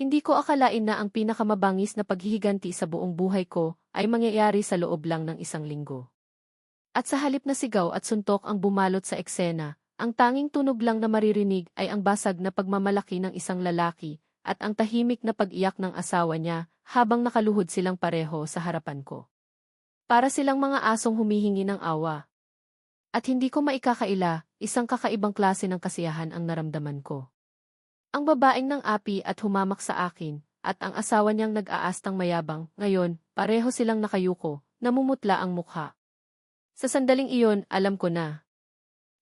Hindi ko akalain na ang pinakamabangis na paghihiganti sa buong buhay ko ay mangyayari sa loob lang ng isang linggo. At sa halip na sigaw at suntok ang bumalot sa eksena, ang tanging tunog lang na maririnig ay ang basag na pagmamalaki ng isang lalaki at ang tahimik na pag-iyak ng asawa niya habang nakaluhod silang pareho sa harapan ko. Para silang mga asong humihingi ng awa. At hindi ko maikakaila, isang kakaibang klase ng kasiyahan ang naramdaman ko. Ang babaeng ng api at humamak sa akin, at ang asawa niyang nag-aastang mayabang, ngayon, pareho silang nakayuko, namumutla ang mukha. Sa sandaling iyon, alam ko na.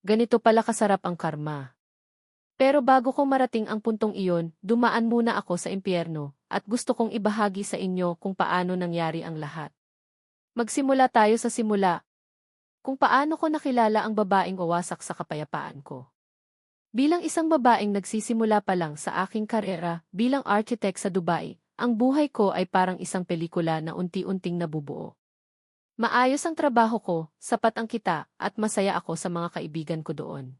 Ganito pala kasarap ang karma. Pero bago ko marating ang puntong iyon, dumaan muna ako sa impyerno, at gusto kong ibahagi sa inyo kung paano nangyari ang lahat. Magsimula tayo sa simula. Kung paano ko nakilala ang babaeng wawasak sa kapayapaan ko. Bilang isang babaeng nagsisimula pa lang sa aking karera bilang architect sa Dubai, ang buhay ko ay parang isang pelikula na unti-unting nabubuo. Maayos ang trabaho ko, sapat ang kita, at masaya ako sa mga kaibigan ko doon.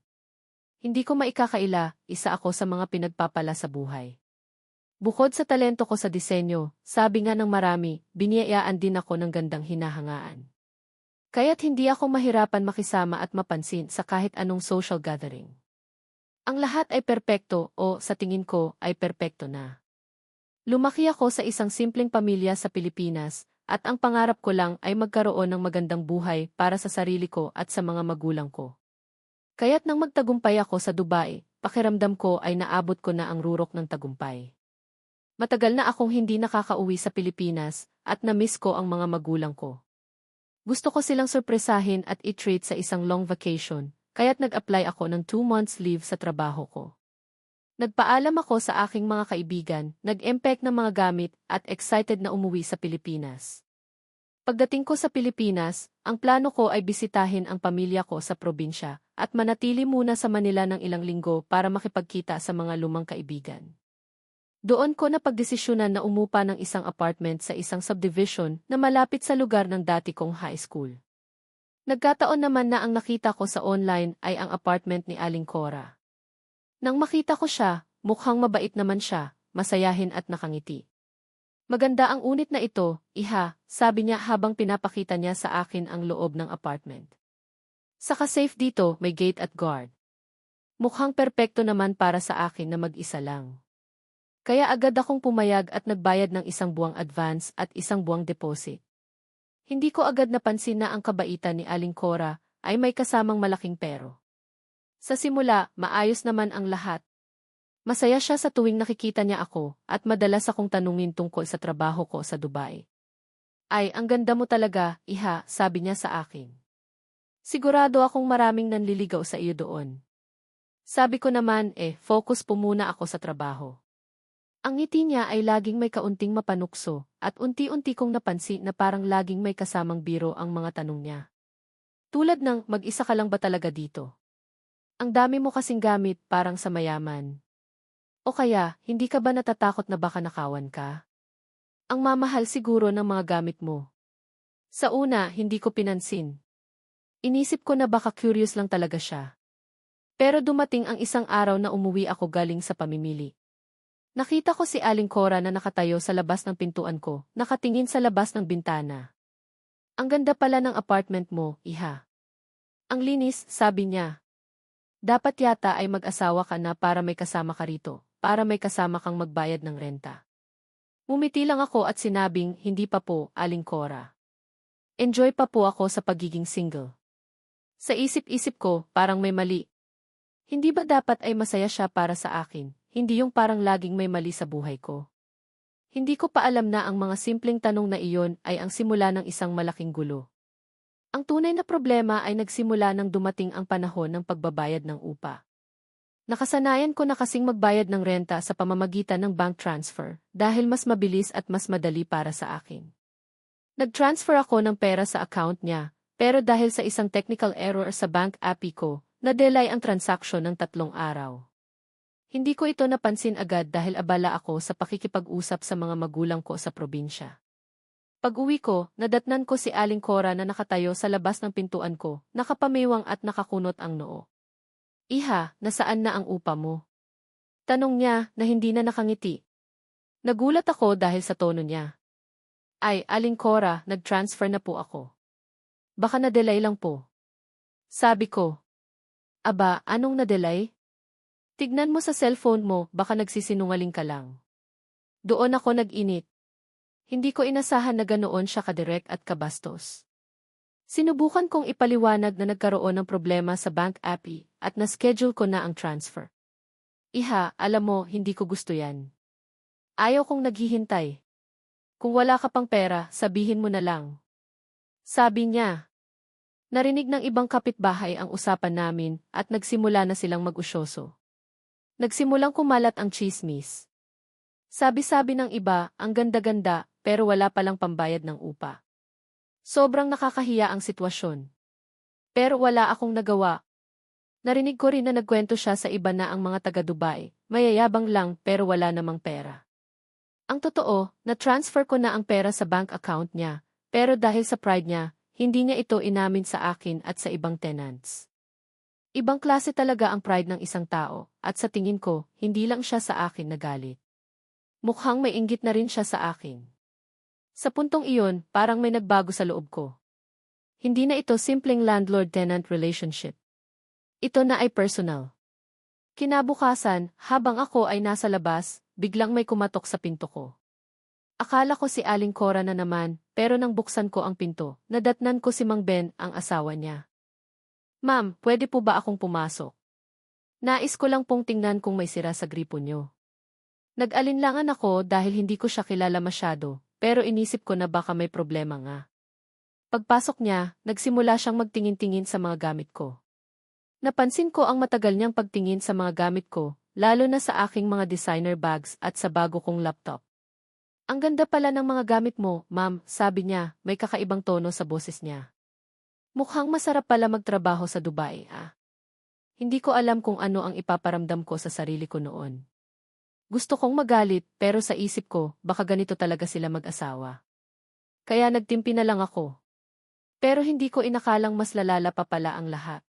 Hindi ko maikakaila, isa ako sa mga pinagpapala sa buhay. Bukod sa talento ko sa disenyo, sabi nga ng marami, biniyayaan din ako ng gandang hinahangaan. Kaya't hindi ako mahirapan makisama at mapansin sa kahit anong social gathering. Ang lahat ay perpekto o, sa tingin ko, ay perpekto na. Lumaki ako sa isang simpleng pamilya sa Pilipinas, at ang pangarap ko lang ay magkaroon ng magandang buhay para sa sarili ko at sa mga magulang ko. Kaya't nang magtagumpay ako sa Dubai, pakiramdam ko ay naabot ko na ang rurok ng tagumpay. Matagal na akong hindi nakakauwi sa Pilipinas, at na-miss ko ang mga magulang ko. Gusto ko silang sorpresahin at i-treat sa isang long vacation, kaya't nag-apply ako ng 2 months leave sa trabaho ko. Nagpaalam ako sa aking mga kaibigan, nag-empek ng mga gamit, at excited na umuwi sa Pilipinas. Pagdating ko sa Pilipinas, ang plano ko ay bisitahin ang pamilya ko sa probinsya, at manatili muna sa Manila ng ilang linggo para makipagkita sa mga lumang kaibigan. Doon ko na pagdesisyonan na umupa ng isang apartment sa isang subdivision na malapit sa lugar ng dati kong high school. Nagkataon naman na ang nakita ko sa online ay ang apartment ni Aling Cora. Nang makita ko siya, mukhang mabait naman siya, masayahin at nakangiti. Maganda ang unit na ito, iha, sabi niya habang pinapakita niya sa akin ang loob ng apartment. Saka safe dito, may gate at guard. Mukhang perpekto naman para sa akin na mag-isa lang. Kaya agad akong pumayag at nagbayad ng isang buwang advance at isang buwang deposit. Hindi ko agad napansin na ang kabaitan ni Aling Cora ay may kasamang malaking pero. Sa simula, maayos naman ang lahat. Masaya siya sa tuwing nakikita niya ako at madalas akong tanungin tungkol sa trabaho ko sa Dubai. Ay, ang ganda mo talaga, iha, sabi niya sa akin. Sigurado akong maraming nanliligaw sa iyo doon. Sabi ko naman, eh, focus po muna ako sa trabaho. Ang ngiti niya ay laging may kaunting mapanukso, at unti-unti kong napansin na parang laging may kasamang biro ang mga tanong niya. Tulad ng, mag-isa ka lang ba talaga dito? Ang dami mo kasing gamit, parang sa mayaman. O kaya, hindi ka ba natatakot na baka nakawan ka? Ang mamahal siguro ng mga gamit mo. Sa una, hindi ko pinansin. Inisip ko na baka curious lang talaga siya. Pero dumating ang isang araw na umuwi ako galing sa pamimili. Nakita ko si Aling Cora na nakatayo sa labas ng pintuan ko, nakatingin sa labas ng bintana. Ang ganda pala ng apartment mo, iha. Ang linis, sabi niya. Dapat yata ay mag-asawa ka na para may kasama ka rito, para may kasama kang magbayad ng renta. Mumiti lang ako at sinabing, hindi pa po, Aling Cora. Enjoy pa po ako sa pagiging single. Sa isip-isip ko, parang may mali. Hindi ba dapat ay masaya siya para sa akin, hindi yung parang laging may mali sa buhay ko. Hindi ko pa alam na ang mga simpleng tanong na iyon ay ang simula ng isang malaking gulo. Ang tunay na problema ay nagsimula nang dumating ang panahon ng pagbabayad ng upa. Nakasanayan ko na kasing magbayad ng renta sa pamamagitan ng bank transfer dahil mas mabilis at mas madali para sa akin. Nag-transfer ako ng pera sa account niya, pero dahil sa isang technical error sa bank app ko, na-delay ang transaksyon ng tatlong araw. Hindi ko ito napansin agad dahil abala ako sa pakikipag-usap sa mga magulang ko sa probinsya. Pag-uwi ko, nadatnan ko si Aling Cora na nakatayo sa labas ng pintuan ko, nakapamiwang at nakakunot ang noo. Iha, nasaan na ang upa mo? Tanong niya na hindi na nakangiti. Nagulat ako dahil sa tono niya. Ay, Aling Cora, nag-transfer na po ako. Baka na-delay lang po. Sabi ko. Aba, anong na-delay? Tignan mo sa cellphone mo, baka nagsisinungaling ka lang. Doon ako nag-init. Hindi ko inasahan na ganoon siya kadirek at kabastos. Sinubukan kong ipaliwanag na nagkaroon ng problema sa bank API at na-schedule ko na ang transfer. Iha, alam mo, hindi ko gusto yan. Ayaw kong naghihintay. Kung wala ka pang pera, sabihin mo na lang. Sabi niya. Narinig ng ibang kapitbahay ang usapan namin at nagsimula na silang mag-usyoso. Nagsimulang kumalat ang chismis. Sabi-sabi ng iba, ang ganda-ganda, pero wala palang pambayad ng upa. Sobrang nakakahiya ang sitwasyon. Pero wala akong nagawa. Narinig ko rin na nagkwento siya sa iba na ang mga taga-Dubai, mayayabang lang pero wala namang pera. Ang totoo, na-transfer ko na ang pera sa bank account niya, pero dahil sa pride niya, hindi niya ito inamin sa akin at sa ibang tenants. Ibang klase talaga ang pride ng isang tao, at sa tingin ko, hindi lang siya sa akin nagalit. Mukhang may inggit na rin siya sa akin. Sa puntong iyon, parang may nagbago sa loob ko. Hindi na ito simpleng landlord-tenant relationship. Ito na ay personal. Kinabukasan, habang ako ay nasa labas, biglang may kumatok sa pinto ko. Akala ko si Aling Cora na naman, pero nang buksan ko ang pinto, nadatnan ko si Mang Ben, ang asawa niya. Ma'am, pwede po ba akong pumasok? Nais ko lang pong tingnan kung may sira sa gripo niyo. Nag-alinlangan ako dahil hindi ko siya kilala masyado, pero inisip ko na baka may problema nga. Pagpasok niya, nagsimula siyang magtingin-tingin sa mga gamit ko. Napansin ko ang matagal niyang pagtingin sa mga gamit ko, lalo na sa aking mga designer bags at sa bago kong laptop. Ang ganda pala ng mga gamit mo, ma'am, sabi niya, may kakaibang tono sa boses niya. Mukhang masarap pala magtrabaho sa Dubai, ah. Hindi ko alam kung ano ang ipaparamdam ko sa sarili ko noon. Gusto kong magalit, pero sa isip ko, baka ganito talaga sila mag-asawa. Kaya nagtimpi na lang ako. Pero hindi ko inakalang mas lalala pa pala ang lahat.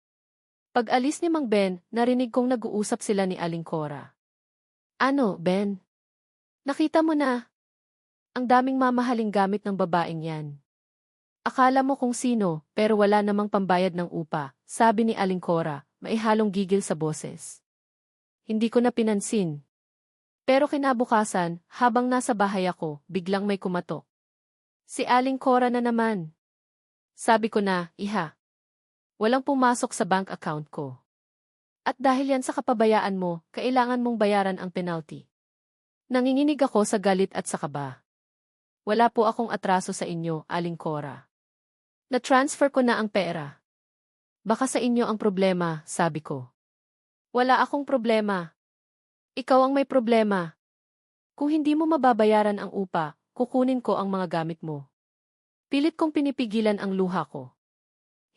Pag alis ni Mang Ben, narinig kong nag-uusap sila ni Aling Cora. Ano, Ben? Nakita mo na. Ang daming mamahaling gamit ng babaeng yan. Akala mo kung sino, pero wala namang pambayad ng upa, sabi ni Aling Cora, maihalong gigil sa boses. Hindi ko na pinansin. Pero kinabukasan, habang nasa bahay ako, biglang may kumatok. Si Aling Cora na naman. Sabi ko na, iha, Walang pumasok sa bank account ko. At dahil yan sa kapabayaan mo, kailangan mong bayaran ang penalty. Nanginginig ako sa galit at sa kaba. Wala po akong atraso sa inyo, Aling Cora. Na-transfer ko na ang pera. Baka sa inyo ang problema, sabi ko. Wala akong problema. Ikaw ang may problema. Kung hindi mo mababayaran ang upa, kukunin ko ang mga gamit mo. Pilit kong pinipigilan ang luha ko.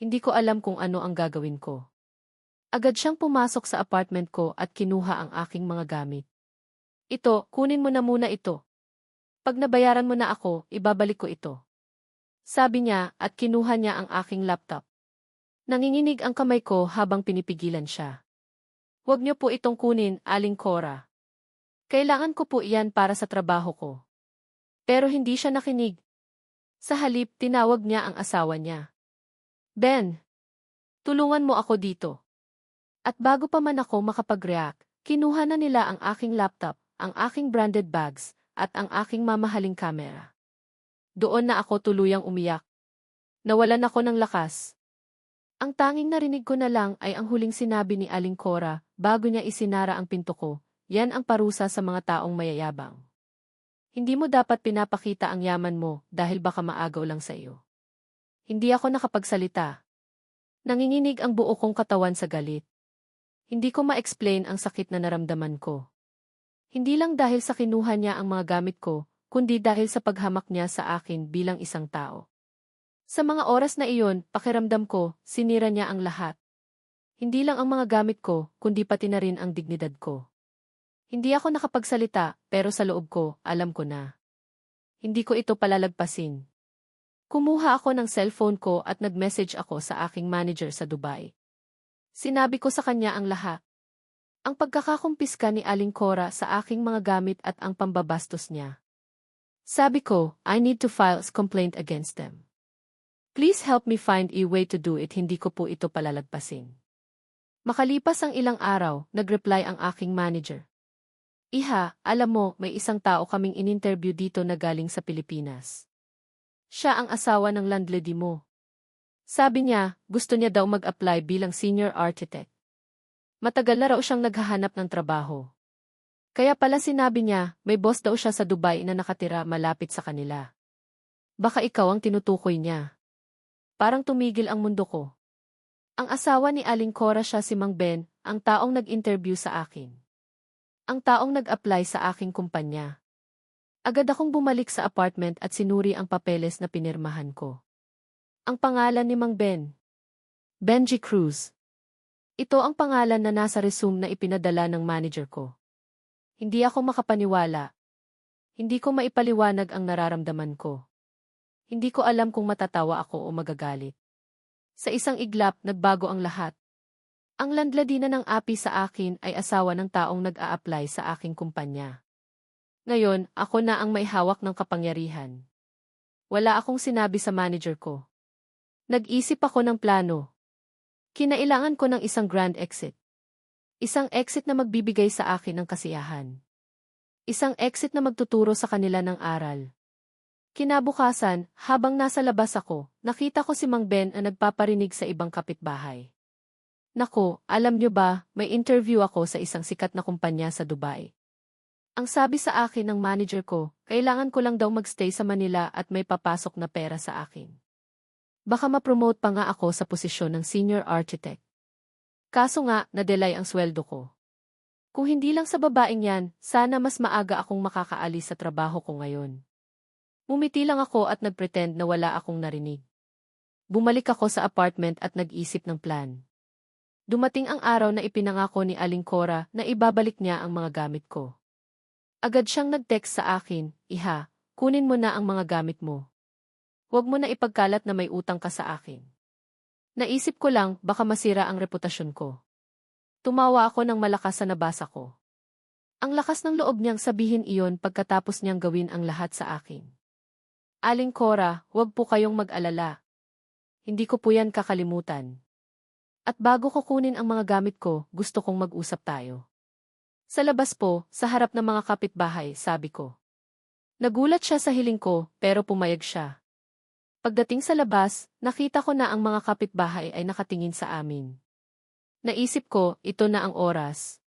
Hindi ko alam kung ano ang gagawin ko. Agad siyang pumasok sa apartment ko at kinuha ang aking mga gamit. Ito, kunin mo na muna ito. Pag nabayaran mo na ako, ibabalik ko ito. Sabi niya at kinuha niya ang aking laptop. Nanginginig ang kamay ko habang pinipigilan siya. Huwag niyo po itong kunin, Aling Cora. Kailangan ko po iyan para sa trabaho ko. Pero hindi siya nakinig. Sa halip, tinawag niya ang asawa niya. Ben, tulungan mo ako dito. At bago pa man ako makapag-react, kinuha na nila ang aking laptop, ang aking branded bags, at ang aking mamahaling kamera. Doon na ako tuluyang umiyak. Nawalan ako ng lakas. Ang tanging narinig ko na lang ay ang huling sinabi ni Aling Cora bago niya isinara ang pinto ko, yan ang parusa sa mga taong mayayabang. Hindi mo dapat pinapakita ang yaman mo dahil baka maagaw lang sa iyo. Hindi ako nakapagsalita. Nanginginig ang buo kong katawan sa galit. Hindi ko ma-explain ang sakit na naramdaman ko. Hindi lang dahil sa kinuha niya ang mga gamit ko, kundi dahil sa paghamak niya sa akin bilang isang tao. Sa mga oras na iyon, pakiramdam ko, sinira niya ang lahat. Hindi lang ang mga gamit ko, kundi pati na rin ang dignidad ko. Hindi ako nakapagsalita, pero sa loob ko, alam ko na. Hindi ko ito palalagpasin. Kumuha ako ng cellphone ko at nag-message ako sa aking manager sa Dubai. Sinabi ko sa kanya ang lahat. Ang pagkakakumpiska ni Aling Cora sa aking mga gamit at ang pambabastos niya. Sabi ko, I need to file a complaint against them. Please help me find a way to do it hindi ko po ito palalagpasin. Makalipas ang ilang araw, nagreply ang aking manager. Iha, alam mo, may isang tao kaming in-interview dito na galing sa Pilipinas. Siya ang asawa ng landlady mo. Sabi niya, gusto niya daw mag-apply bilang senior architect. Matagal na raw siyang naghahanap ng trabaho. Kaya pala sinabi niya, may boss daw siya sa Dubai na nakatira malapit sa kanila. Baka ikaw ang tinutukoy niya. Parang tumigil ang mundo ko. Ang asawa ni Aling Cora siya si Mang Ben, ang taong nag-interview sa akin. Ang taong nag-apply sa aking kumpanya. Agad akong bumalik sa apartment at sinuri ang papeles na pinirmahan ko. Ang pangalan ni Mang Ben. Benji Cruz. Ito ang pangalan na nasa resume na ipinadala ng manager ko. Hindi ako makapaniwala. Hindi ko maipaliwanag ang nararamdaman ko. Hindi ko alam kung matatawa ako o magagalit. Sa isang iglap, nagbago ang lahat. Ang landladina ng api sa akin ay asawa ng taong nag-a-apply sa aking kumpanya. Ngayon, ako na ang may hawak ng kapangyarihan. Wala akong sinabi sa manager ko. Nag-isip ako ng plano. Kinailangan ko ng isang grand exit. Isang exit na magbibigay sa akin ng kasiyahan. Isang exit na magtuturo sa kanila ng aral. Kinabukasan, habang nasa labas ako, nakita ko si Mang Ben na nagpaparinig sa ibang kapitbahay. Nako, alam nyo ba, may interview ako sa isang sikat na kumpanya sa Dubai. Ang sabi sa akin ng manager ko, kailangan ko lang daw magstay sa Manila at may papasok na pera sa akin. Baka ma-promote pa nga ako sa posisyon ng senior architect. Kaso nga, nadelay ang sweldo ko. Kung hindi lang sa babaeng yan, sana mas maaga akong makakaalis sa trabaho ko ngayon. Mumiti lang ako at nagpretend na wala akong narinig. Bumalik ako sa apartment at nag-isip ng plan. Dumating ang araw na ipinangako ni Aling Cora na ibabalik niya ang mga gamit ko. Agad siyang nag-text sa akin, Iha, kunin mo na ang mga gamit mo. Huwag mo na ipagkalat na may utang ka sa akin. Naisip ko lang, baka masira ang reputasyon ko. Tumawa ako ng malakas sa nabasa ko. Ang lakas ng loob niyang sabihin iyon pagkatapos niyang gawin ang lahat sa akin. Aling Cora, huwag po kayong mag-alala. Hindi ko po yan kakalimutan. At bago ko kunin ang mga gamit ko, gusto kong mag-usap tayo. Sa labas po, sa harap ng mga kapitbahay, sabi ko. Nagulat siya sa hiling ko, pero pumayag siya. Pagdating sa labas, nakita ko na ang mga kapitbahay ay nakatingin sa amin. Naisip ko, ito na ang oras.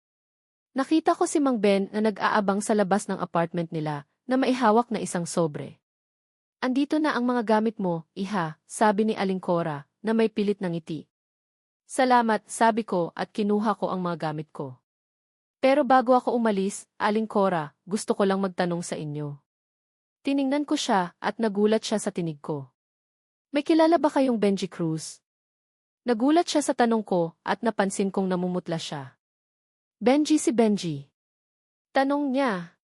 Nakita ko si Mang Ben na nag-aabang sa labas ng apartment nila na maihawak na isang sobre. Andito na ang mga gamit mo, iha, sabi ni Aling Cora, na may pilit ng ngiti. Salamat, sabi ko at kinuha ko ang mga gamit ko. Pero bago ako umalis, Aling Cora, gusto ko lang magtanong sa inyo. Tiningnan ko siya at nagulat siya sa tinig ko. May kilala ba kayong Benji Cruz? Nagulat siya sa tanong ko at napansin kong namumutla siya. Benji si Benji. Tanong niya.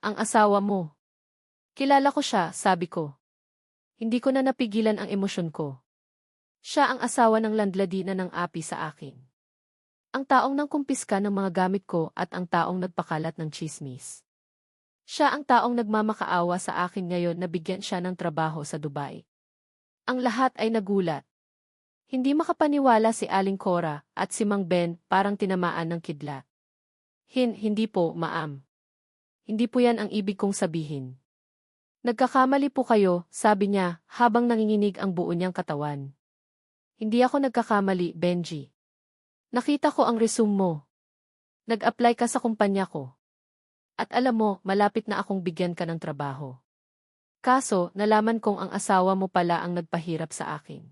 Ang asawa mo. Kilala ko siya, sabi ko. Hindi ko na napigilan ang emosyon ko. Siya ang asawa ng landladina ng api sa akin. Ang taong nang kumpiska ng mga gamit ko at ang taong nagpakalat ng chismis. Siya ang taong nagmamakaawa sa akin ngayon na bigyan siya ng trabaho sa Dubai. Ang lahat ay nagulat. Hindi makapaniwala si Aling Cora at si Mang Ben parang tinamaan ng kidlat. Hin, hindi po, maam. Hindi po yan ang ibig kong sabihin. Nagkakamali po kayo, sabi niya, habang nanginginig ang buo niyang katawan. Hindi ako nagkakamali, Benji. Nakita ko ang resume mo. Nag-apply ka sa kumpanya ko. At alam mo, malapit na akong bigyan ka ng trabaho. Kaso, nalaman kong ang asawa mo pala ang nagpahirap sa akin.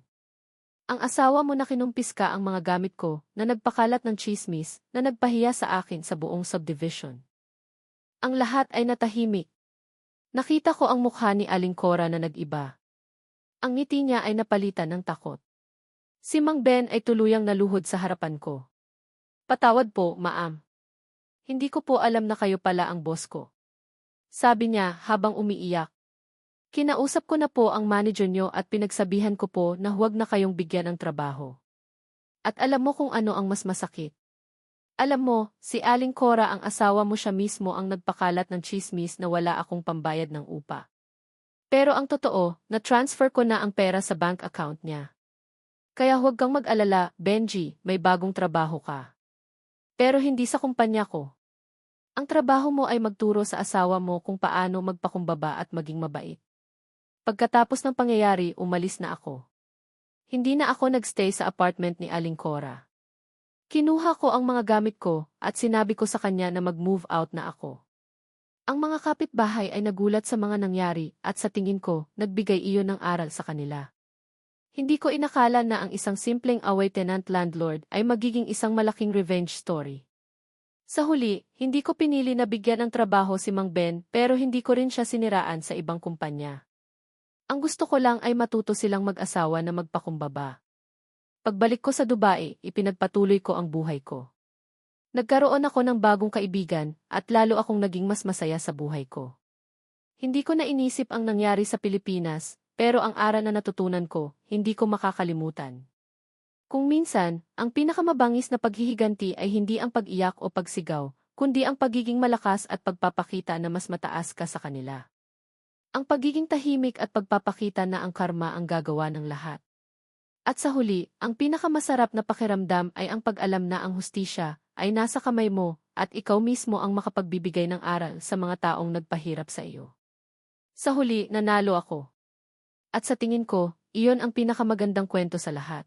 Ang asawa mo na kinumpis ka ang mga gamit ko, na nagpakalat ng chismis, na nagpahiya sa akin sa buong subdivision. Ang lahat ay natahimik. Nakita ko ang mukha ni Aling Cora na nag-iba. Ang ngiti niya ay napalitan ng takot. Si Mang Ben ay tuluyang naluhod sa harapan ko. Patawad po, maam. Hindi ko po alam na kayo pala ang boss ko. Sabi niya habang umiiyak. Kinausap ko na po ang manager nyo at pinagsabihan ko po na huwag na kayong bigyan ng trabaho. At alam mo kung ano ang mas masakit. Alam mo, si Aling Cora ang asawa mo siya mismo ang nagpakalat ng chismis na wala akong pambayad ng upa. Pero ang totoo, na-transfer ko na ang pera sa bank account niya. Kaya huwag kang mag-alala, Benji, may bagong trabaho ka. Pero hindi sa kumpanya ko. Ang trabaho mo ay magturo sa asawa mo kung paano magpakumbaba at maging mabait. Pagkatapos ng pangyayari, umalis na ako. Hindi na ako nagstay sa apartment ni Aling Cora. Kinuha ko ang mga gamit ko at sinabi ko sa kanya na mag-move out na ako. Ang mga kapitbahay ay nagulat sa mga nangyari at sa tingin ko, nagbigay iyon ng aral sa kanila. Hindi ko inakala na ang isang simpleng away tenant-landlord ay magiging isang malaking revenge story. Sa huli, hindi ko pinili na bigyan ng trabaho si Mang Ben pero hindi ko rin siya siniraan sa ibang kumpanya. Ang gusto ko lang ay matuto silang mag-asawa na magpakumbaba. Pagbalik ko sa Dubai, ipinagpatuloy ko ang buhay ko. Nagkaroon ako ng bagong kaibigan at lalo akong naging mas masaya sa buhay ko. Hindi ko na inisip ang nangyari sa Pilipinas, pero ang aral na natutunan ko, hindi ko makakalimutan. Kung minsan, ang pinakamabangis na paghihiganti ay hindi ang pag-iyak o pagsigaw, kundi ang pagiging malakas at pagpapakita na mas mataas ka sa kanila. Ang pagiging tahimik at pagpapakita na ang karma ang gagawa ng lahat. At sa huli, ang pinakamasarap na pakiramdam ay ang pag-alam na ang hustisya ay nasa kamay mo at ikaw mismo ang makapagbibigay ng aral sa mga taong nagpahirap sa iyo. Sa huli, nanalo ako. At sa tingin ko, iyon ang pinakamagandang kwento sa lahat.